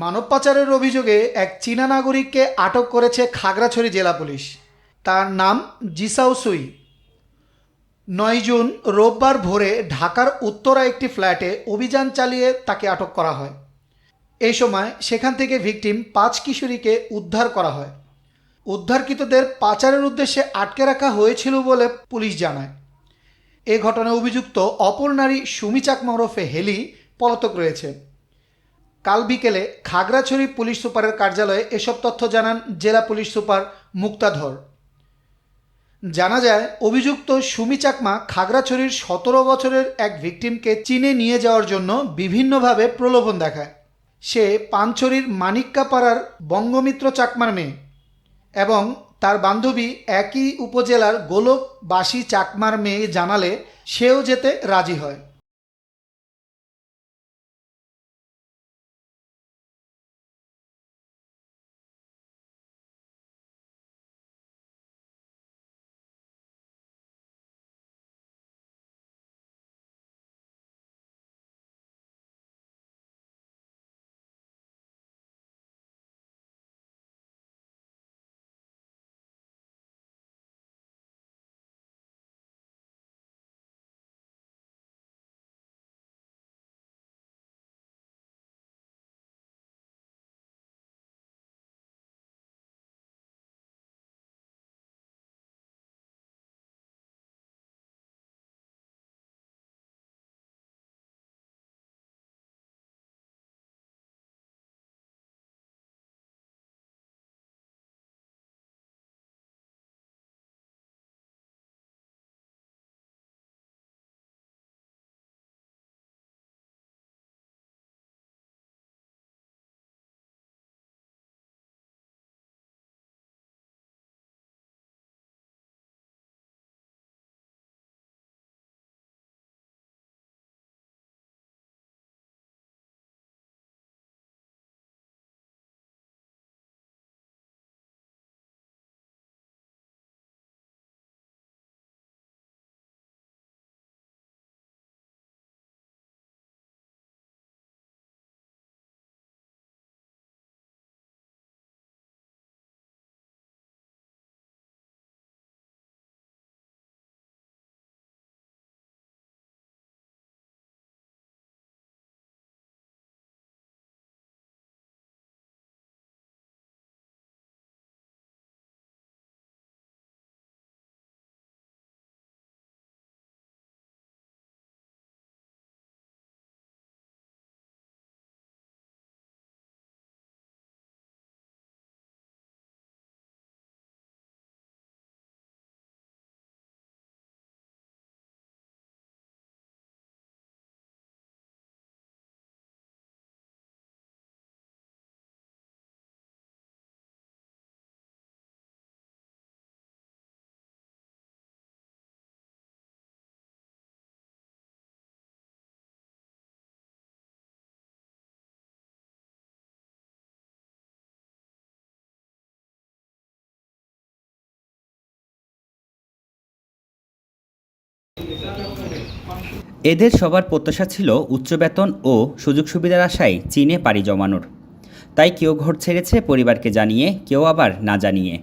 মানব পাচারের অভিযোগে এক চীনা নাগরিককে আটক করেছে খাগড়াছড়ি জেলা পুলিশ। তার নাম জিসাউ সুই। নয় জুন রোববার ভোরে ঢাকার উত্তরা একটি ফ্ল্যাটে অভিযান চালিয়ে তাকে আটক করা হয়। এই সময় সেখান থেকে ভিকটিম পাঁচ কিশোরীকে উদ্ধার করা হয়। উদ্ধারকৃতদের পাচারের উদ্দেশ্যে আটকে রাখা হয়েছিল বলে পুলিশ জানায়। এ ঘটনায় অভিযুক্ত অপর নারী সুমি চাকমা ওরফে হেলি পলাতক রয়েছে। কাল বিকেলে খাগড়াছড়ি পুলিশ সুপারের কার্যালয়ে এসব তথ্য জানান জেলা পুলিশ সুপার মুক্তাধর। জানা যায়, অভিযুক্ত সুমি চাকমা খাগড়াছড়ির সতেরো বছরের এক ভিকটিমকে চীনে নিয়ে যাওয়ার জন্য বিভিন্নভাবে প্রলোভন দেখায়। সে পানছড়ির মানিক্কাপাড়ার বঙ্গমিত্র চাকমার মেয়ে এবং তার বান্ধবী একই উপজেলার গোলকবাসী চাকমার মেয়ে জানালে সেও যেতে রাজি হয়। এদের সবার প্রত্যাশা ছিল উচ্চ বেতন ও সুযোগ সুবিধার আশায় চীনে পাড়ি জমানোর। তাই কেউ ঘর ছেড়েছে পরিবারকে জানিয়ে, কেউ আবার না জানিয়ে।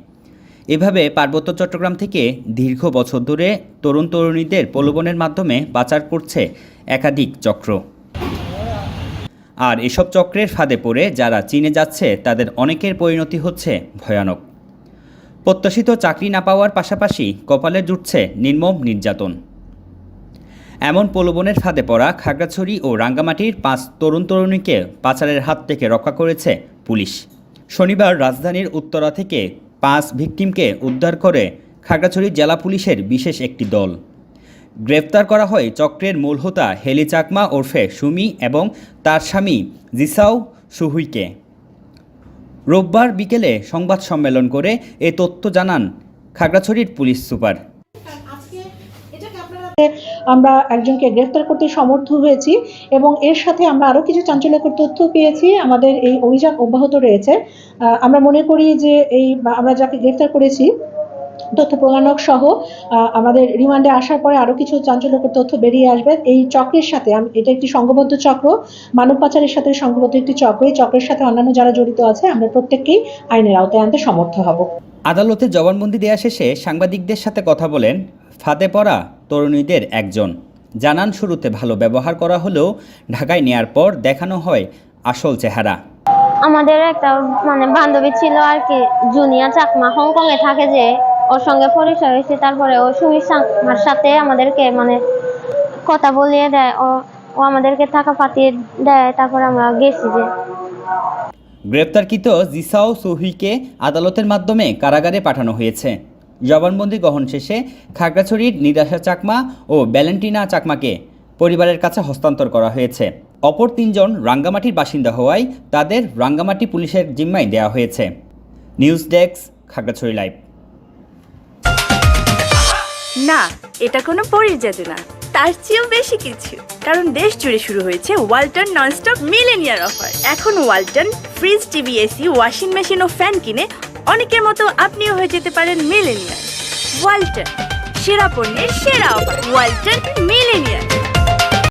এভাবে পার্বত্য চট্টগ্রাম থেকে দীর্ঘ বছর ধরে তরুণ তরুণীদের প্রলোভনের মাধ্যমে পাচার করছে একাধিক চক্র। আর এসব চক্রের ফাঁদে পড়ে যারা চীনে যাচ্ছে, তাদের অনেকের পরিণতি হচ্ছে ভয়ানক। প্রত্যাশিত চাকরি না পাওয়ার পাশাপাশি কপালে জুটছে নির্মম নির্যাতন। এমন প্রলোভনের ফাঁদে পড়া খাগড়াছড়ি ও রাঙ্গামাটির পাঁচ তরুণ তরুণীকে পাচারের হাত থেকে রক্ষা করেছে পুলিশ। শনিবার রাজধানীর উত্তরা থেকে পাঁচ ভিকটিমকে উদ্ধার করে খাগড়াছড়ি জেলা পুলিশের বিশেষ একটি দল। গ্রেফতার করা হয় চক্রের মূল হোতা হেলি চাকমা ওরফে সুমি এবং তার স্বামী জিসাও সুহুইকে। রোববার বিকেলে সংবাদ সম্মেলন করে এ তথ্য জানান খাগড়াছড়ির পুলিশ সুপার। আমরা একজনকে গ্রেফতার করতে সমর্থ হয়েছি এবং এর সাথে আমরা আরও কিছু চাঞ্চল্যকর তথ্য পেয়েছি, আমাদের এই অভিযান অব্যাহত রয়েছে। আমরা মনে করি যে এই আমরা যাকে গ্রেফতার করেছি, তথ্য প্রমাণক সহ আমাদের রিমান্ডে আসার পরে আরও কিছু চাঞ্চল্যকর তথ্য বেরিয়ে আসবে। এই চক্রের সাথে এটা একটি সংঘবদ্ধ চক্র, মানব পাচারের সাথে সংঘবদ্ধ একটি চক্র। এই চক্রের সাথে অন্যান্য যারা জড়িত আছে, আমরা প্রত্যেককেই আইনের আওতায় আনতে সমর্থ হব। আদালতে জবানবন্দি দেওয়া শেষে সাংবাদিকদের সাথে কথা বলেন ফাঁদে পড়া তরুণীদের একজন। জানান শুরুতে ভালো ব্যবহার করা হলেও ঢাকায় নেয়ার পর দেখানো হয় আসল চেহারা। আমাদের একটা মানে বান্ধবী ছিল আর কি জুনিয়া চাকমা হংকং এ থাকে যে ওর সঙ্গে পরিচয় হয়েছে তারপরে ও সুমি চাকমার সাথে আমাদেরকে মানে কথা বলিয়ে দেয় ও ও আমাদেরকে টাকা পাঠিয়ে দেয় তারপরে আমরা গেছি যে। গ্রেপ্তারকৃত জিসাও সুহিকে আদালতের মাধ্যমে কারাগারে পাঠানো হয়েছে। জবানবন্দি গ্রহণ শেষে খাগড়াছড়ির নিরাশা চাকমা ও ভ্যালেন্টিনা চাকমাকে পরিবারের কাছে হস্তান্তর করা হয়েছে। অপর তিনজন রাঙ্গামাটির বাসিন্দা হওয়ায় তাদের রাঙ্গামাটি পুলিশের জিম্মায় দেওয়া হয়েছে। News desk, Khagrachhari live. না, এটা কোনো পরীর জাদু না। তার চেয়েও বেশি কিছু। কারণ দেশ জুড়ে শুরু হয়েছে ওয়ালটন ননস্টপ মিলেনিয়ার অফার। এখন Walton fridge, TV, AC, washing machine ও ফ্যান কিনে অনেকের মতো আপনিও হয়ে যেতে পারেন মিলেনিয়ার ওয়ালটন সেরা পণ্যের সেরা অফার। ওয়ালটন মিলেনিয়ার